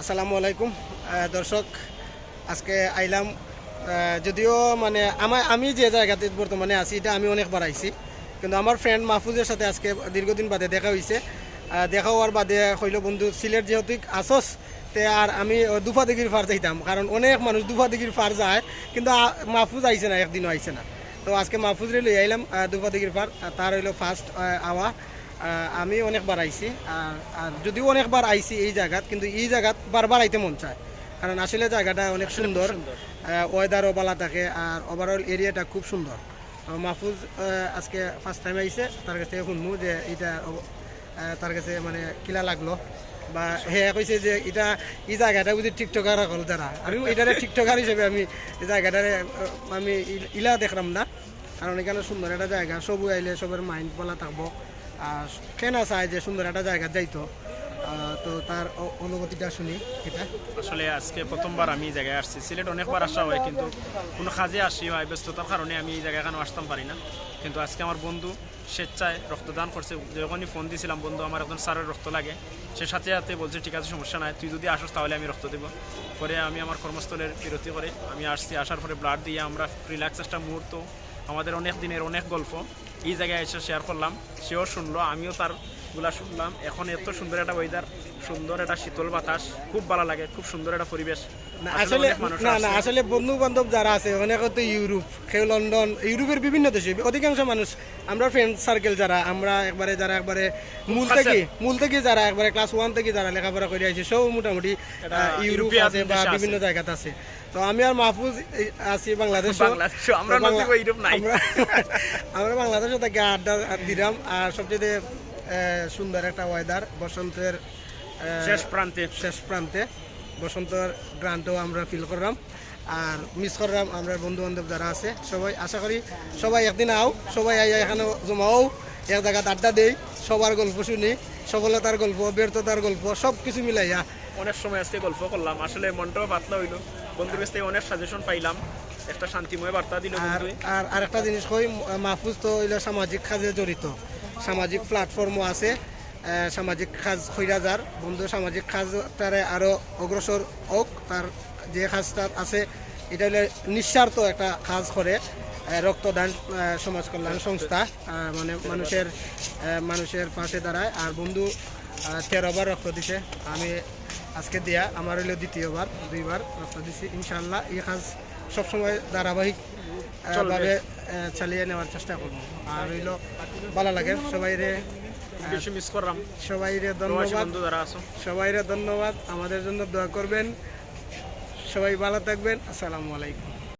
আসসালামু আলাইকুম। দর্শক, আজকে আইলাম যদিও মানে আমার আমি যে জায়গাতে বর্তমানে আছি, এটা আমি অনেকবার আইছি। কিন্তু আমার ফ্রেন্ড মাহফুজের সাথে আজকে দীর্ঘদিন বাদে দেখা হয়েছে দেখা হওয়ার বাদে হইল বন্ধু, সিলেট যেহেতু আসস, তে আর আমি দুফা দিঘির ফার যাইতাম। কারণ অনেক মানুষ দুফা দিঘির ফার যায়, কিন্তু মাহফুজ আইছে না, একদিনও আইছে না। তো আজকে মাহফুজরে লই আইলাম দুফা দিঘির ফার তার হইল ফার্স্ট আওয়া। আমি অনেকবার আইছি আর আর যদিও অনেকবার আইছি এই জায়গাত কিন্তু এই জায়গাত বারবার আইতে মন চায়। কারণ আসলে জায়গাটা অনেক সুন্দর ওয়েদারও ভালো থাকে আর ওভারঅল এরিয়াটা খুব সুন্দর। মাহফুজ আজকে ফার্স্ট টাইম আইছে তার কাছে শুনমু যে এটা তার কাছে মানে কিলা লাগল? বা হে কইছে যে এটা এই জায়গাটা বুঝি টিকটকার হল যারা। আমি এটারে টিকটকার হিসেবে আমি এই জায়গাটারে আমি ইল- দেখলাম না। কারণ এখানে সুন্দর একটা জায়গা সবু আইলে সবার মাইন্ড বলা থাকব। কেনা চায় যে সুন্দর একটা জায়গা যাইতো তো তার অনুভূতিটা শুনি এটা। আসলে আজকে প্রথমবার আমি জায়গায় আসছি। সিলেট অনেকবার আসা হয়, কিন্তু কোনো কাজে আসি হয়, ব্যস্ততার কারণে আমি এই জায়গায় এখানে আসতাম পারি না। কিন্তু আজকে আমার বন্ধু স্বেচ্ছায় রক্তদান করছে। যখনই ফোন দিয়েছিলাম বন্ধু, আমার একজন স্যারের রক্ত লাগে। সে সাথে সাথে বলছে, ঠিক আছে, সমস্যা নাই, তুই যদি আসস তাহলে আমি রক্ত দেবো। পরে আমি আমার কর্মস্থলের বিরতি করে আমি আসছি। আসার পরে ব্লাড দিয়ে আমরা রিল্যাক্স একটা মুহূর্ত আমাদের অনেক দিনের অনেক গল্প। এই জায়গায় এসে শেয়ার করলাম। সেও শুনলো আমিও তার গুলা শুনলাম। এখন এত সুন্দর একটা ওয়েদার সুন্দর একটা শীতল বাতাস খুব ভালো লাগে খুব সুন্দর একটা পরিবেশ। আসলে না না আসলে বন্ধু বান্ধব যারা আছে অনেক তো ইউরোপ কেউ লন্ডন ইউরোপের বিভিন্ন দেশে অধিকাংশ মানুষ আমরা ফ্রেন্ড সার্কেল যারা আমরা একবারে যারা একবারে মূল থেকে মূল থেকে যারা একবারে ক্লাস ওয়ান থেকে যারা লেখাপড়া করে আছে সব মোটামুটি ইউরোপ আছে বা বিভিন্ন জায়গাতে আছে। তো আমি আর মাহফুজ আছি বাংলাদেশ আমরা বাংলাদেশে থাকি আড্ডা দিলাম আর সবচেয়ে সুন্দর একটা ওয়েদার বসন্তের শেষ প্রান্তে। শেষ প্রান্তে। বসন্তর গ্রান্টও আমরা ফিল করলাম। আর মিস করলাম আমরা বন্ধু বান্ধব যারা আছে সবাই আশা করি সবাই একদিন আও সবাই আইয়া এখানে জমাও এক জায়গাতে আড্ডা দেই সবার গল্প শুনি সফলতার গল্প ব্যর্থতার গল্প সব কিছু মিলাইয়া। অনেক সময় আজকে গল্প করলাম আসলে মনটাও পাতলা হইল। বন্ধুর কাছ থেকে অনেক সাজেশন পাইলাম একটা শান্তিময় বার্তা দিল আর আর আরেকটা জিনিস কই মাহফুজ তো হইল সামাজিক কাজে জড়িত। সামাজিক প্ল্যাটফর্মও আছে সামাজিক কাজ খৈরা যার বন্ধু, সামাজিক কাজ তারে আরও অগ্রসর হোক তার যে কাজটা আছে, এটা হলে নিঃস্বার্থ একটা কাজ করে রক্তদান সমাজ কল্যাণ সংস্থা মানে মানুষের মানুষের পাশে দাঁড়ায়। আর বন্ধু তেরোবার রক্ত দিছে। আমি আজকে দিয়া, আমার হইল দ্বিতীয়বার, দুইবার রক্ত দিছি। ইনশাল্লাহ এই কাজ সবসময় ধারাবাহিক ভাবে চালিয়ে নেওয়ার চেষ্টা করব। আর হইল ভালো লাগে। সবাইরে রে বেশি মিস করলাম। সবাইরে ধন্যবাদ। সবাইরে ধন্যবাদ। আমাদের জন্য দোয়া করবেন। সবাই ভালো থাকবেন। আসসালামু আলাইকুম।